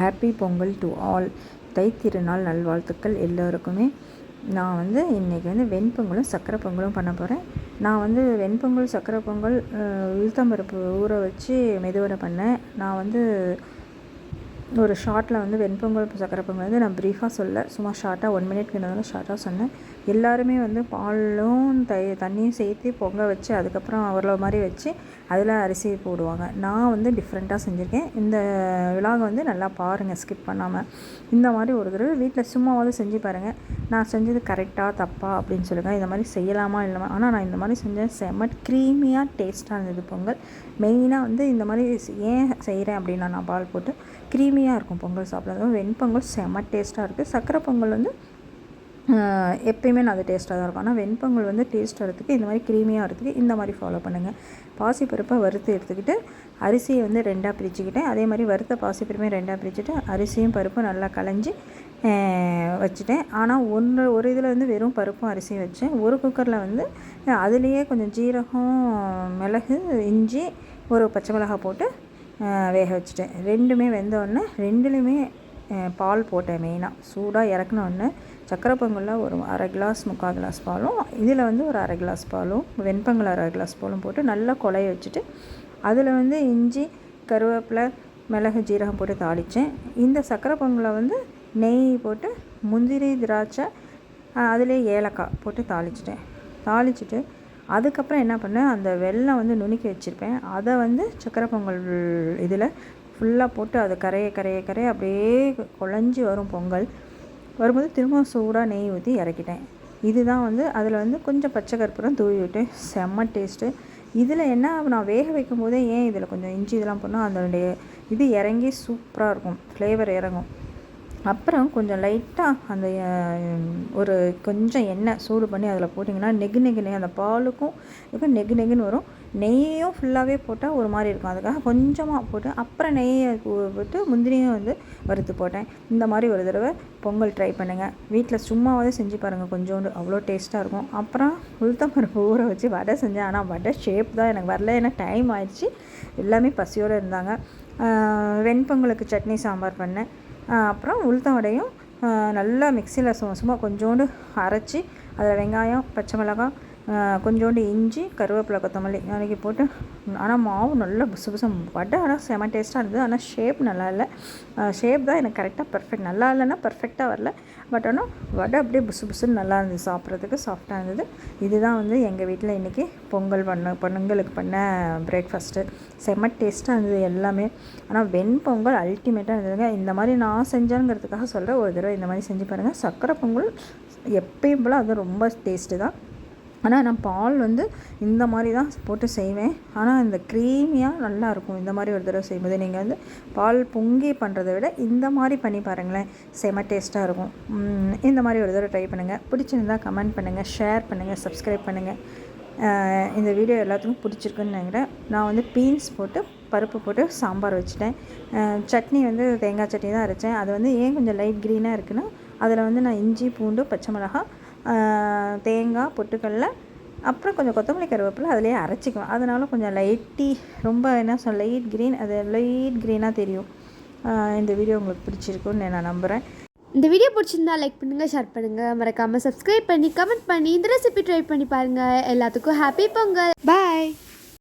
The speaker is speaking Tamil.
ஹாப்பி பொங்கல் டு ஆல் தைத்திருநாள் நல்வாழ்த்துக்கள் எல்லோருக்குமே. நான் வந்து இன்றைக்கி வந்து வெண்பொங்கலும் சக்கரை பொங்கலும் பண்ண போகிறேன் நான் வந்து வெண்பொங்கல் சக்கரை பொங்கல் உளுத்தம்பருப்பு ஊற வச்சு மெதுவடை பண்ணேன். நான் வந்து ஒரு ஷார்ட்டில் வந்து வெண்பொங்கல் சக்கரை பொங்கல் வந்து நான் ப்ரீஃபாக சொல்ல. சும்மா ஷார்ட்டாக ஒன் மினிட் மினிட்க்கு ஷார்ட்டாக சொன்னேன். எல்லாருமே வந்து பாலும் தை தண்ணியும் சேர்த்து பொங்க வச்சு அதுக்கப்புறம் அவ்வளோ மாதிரி வச்சு அதில் அரிசி போடுவாங்க. நான் வந்து டிஃப்ரெண்ட்டாக செஞ்சுருக்கேன். இந்த விழாவை வந்து நல்லா பாருங்கள் ஸ்கிப் பண்ணாமல் இந்த மாதிரி ஒரு தடவை வீட்டில் சும்மாவது செஞ்சு பாருங்கள் நான் செஞ்சது கரெக்டாக தப்பா அப்படின்னு சொல்லுங்கள் இந்த மாதிரி செய்யலாமா இல்லாமல் ஆனால் நான் இந்த மாதிரி செஞ்சேன் செம்ம க்ரீமியாக டேஸ்ட்டாக இருந்தது பொங்கல். மெயினாக வந்து இந்த மாதிரி ஏன் செய்கிறேன் அப்படின்னா நான் பால் போட்டு க்ரீமி அருமையாக இருக்கும் பொங்கல் சாப்பிட்றது வெண்பொங்கல் செம்ம டேஸ்ட்டாக இருக்குது சக்கரை பொங்கல் வந்து எப்பயுமே நான் அது டேஸ்ட்டாக தான் இருக்கும். ஆனால் வெண்பொங்கல் வந்து டேஸ்ட் வரதுக்கு இந்த மாதிரி க்ரீமியாக வரதுக்கு இந்த மாதிரி ஃபாலோ பண்ணுங்கள் பாசிப்பருப்பை வறுத்து எடுத்துக்கிட்டு அரிசியை வந்து ரெண்டாக பிரிச்சுக்கிட்டேன். அதே மாதிரி வறுத்த பாசிப்பருப்பையும் ரெண்டாக பிரிச்சுட்டு அரிசியும் பருப்பும் நல்லா களைஞ்சி வச்சுட்டேன். ஆனால் ஒன்று ஒரு இதில் வந்து வெறும் பருப்பும் அரிசியும் வச்சேன் ஒரு குக்கரில் வந்து அதுலேயே கொஞ்சம் ஜீரகம் மிளகு இஞ்சி ஒரு பச்சை மிளகாய் போட்டு வேக வச்சுட்டேன். ரெண்டுமே வெந்தோடனே ரெண்டுலேயுமே பால் போட்டேன் மெயினாக சூடாக இறக்குனோடனே சக்கரை பொங்கலில் ஒரு அரை கிளாஸ் முக்கால் கிளாஸ் பாலும் இதில் வந்து ஒரு அரை கிளாஸ் பாலும் வெண்பொங்கல் அரை கிளாஸ் பாலும் போட்டு நல்லா கொலைய வச்சுட்டு அதில் வந்து இஞ்சி கருவேப்பிலை மிளகு ஜீரகம் போட்டு தாளித்தேன் இந்த சக்கரை பொங்கலை வந்து நெய் போட்டு முந்திரி திராட்சை அதிலே ஏலக்காய் போட்டு தாளிச்சிட்டேன். தாளிச்சிட்டு அதுக்கப்புறம் என்ன பண்ணேன் அந்த வெள்ளம் வந்து நுணுக்கி வச்சுருப்பேன். அதை வந்து சக்கரை பொங்கல் இதில் ஃபுல்லாக போட்டு அதை கரைய கரைய கரைய அப்படியே குழஞ்சி வரும் பொங்கல். வரும்போது திரும்ப சூடாக நெய் ஊற்றி இறக்கிட்டேன். இதுதான் வந்து அதில் வந்து கொஞ்சம் பச்சை கற்பூரம் தூவி விட்டு செம்ம டேஸ்ட்டு இதில் என்ன நான் வேக வைக்கும் போதே ஏன் இதில் கொஞ்சம் இஞ்சி இதெல்லாம் பண்ணால் அதனுடைய இது இறங்கி சூப்பராக இருக்கும். ஃப்ளேவர் இறங்கும். அப்புறம் கொஞ்சம் லைட்டாக அந்த ஒரு கொஞ்சம் எண்ணெய் சூடு பண்ணி அதில் போட்டிங்கன்னா நெகு நெகு நெய் அந்த பாலுக்கும் நெகு நெகுன்னு வரும். நெய்யும் ஃபுல்லாகவே போட்டால் ஒரு மாதிரி இருக்கும். அதுக்காக கொஞ்சமாக போட்டு அப்புறம் நெய்யை போட்டு முந்திரியும் வந்து வறுத்து போட்டேன். இந்த மாதிரி ஒரு தடவை பொங்கல் ட்ரை பண்ணுங்கள் வீட்டில் சும்மாவே செஞ்சு பாருங்கள் கொஞ்சோண்டு அவ்வளோ டேஸ்ட்டாக இருக்கும். அப்புறம் உளுத்தம்பருப்பு ஊற வச்சு வடை செஞ்சேன். ஆனால் வடை ஷேப் தான் எனக்கு வரல. ஏன்னா டைம் ஆயிடுச்சு. எல்லாமே பசியோடு இருந்தாங்க. வெண்பொங்கலுக்கு சட்னி சாம்பார் பண்ணேன். அப்புறம் உளுத்தம் வடையும் நல்லா மிக்சியில் சும்மா சும்மா கொஞ்சோண்டு அரைச்சி அதில் வெங்காயம் பச்சை மிளகாய் கொஞ்சோண்டு இஞ்சி கருவேப்பிலை கொத்தமல்லி நாளைக்கு போட்டு ஆனால் மாவு நல்லா புசு புசம் வடை ஆனால் செம டேஸ்ட்டாக இருந்தது. ஆனால் ஷேப் நல்லா இல்லை. ஷேப் தான் எனக்கு கரெக்டாக பர்ஃபெக்ட் நல்லா இல்லைன்னா பர்ஃபெக்டாக வரல. பட் ஆனால் வடை அப்படியே புசு புசுன்னு நல்லா இருந்தது. சாப்பிட்றதுக்கு சாஃப்டாக இருந்தது. இதுதான் வந்து எங்கள் வீட்டில் இன்றைக்கி பொங்கல் பண்ண பொங்கலுக்கு பண்ண பிரேக்ஃபாஸ்ட்டு செம்ம டேஸ்ட்டாக இருந்தது எல்லாமே. ஆனால் வெண்பொங்கல் அல்டிமேட்டாக இருந்ததுங்க. இந்த மாதிரி நான் செஞ்சேங்கிறதுக்காக சொல்கிறேன் ஒரு தடவை இந்த மாதிரி செஞ்சு பாருங்கள் சர்க்கரை பொங்கல் எப்பயும் போல் அது ரொம்ப டேஸ்ட்டு தான். ஆனால் நான் பால் வந்து இந்த மாதிரி தான் போட்டு செய்வேன். ஆனால் இந்த க்ரீமியாக நல்லாயிருக்கும் இந்த மாதிரி ஒரு தடவை செய்யும்போது நீங்கள் வந்து பால் பொங்கி பண்ணுறதை விட இந்த மாதிரி பண்ணி பாருங்களேன். செம டேஸ்ட்டாக இருக்கும். இந்த மாதிரி ஒரு தடவை ட்ரை பண்ணுங்கள் பிடிச்சிருந்தால் கமெண்ட் பண்ணுங்கள் ஷேர் பண்ணுங்கள் சப்ஸ்கிரைப் பண்ணுங்கள் இந்த வீடியோ எல்லாத்துக்கும் பிடிச்சிருக்குன்னு நினைக்கிறேன். நான் வந்து பீன்ஸ் போட்டு பருப்பு போட்டு சாம்பார் வச்சுட்டேன். சட்னி வந்து தேங்காய் சட்னி தான் அரைச்சேன். அது வந்து ஏன் கொஞ்சம் லைட் க்ரீனாக இருக்குன்னா அதில் வந்து நான் இஞ்சி பூண்டு பச்சை மிளகா தேங்காய் பொட்டுக்கடல அப்புறம் கொஞ்சம் கொத்தமல்லி கருவேப்பிலை அதிலே அரைச்சிக்குவேன் அதனால கொஞ்சம் லைட்டி ரொம்ப என்ன சொல் லைட் க்ரீன் அது லைட் க்ரீனாக தெரியும். இந்த வீடியோ உங்களுக்கு பிடிச்சிருக்குன்னு நான் நம்புகிறேன் இந்த வீடியோ பிடிச்சிருந்தா லைக் பண்ணுங்கள் ஷேர் பண்ணுங்கள் மறக்காமல் சப்ஸ்கிரைப் பண்ணி கமெண்ட் பண்ணி இந்த ரெசிபி ட்ரை பண்ணி பாருங்கள் எல்லாத்துக்கும் ஹாப்பி பொங்கல். பாய்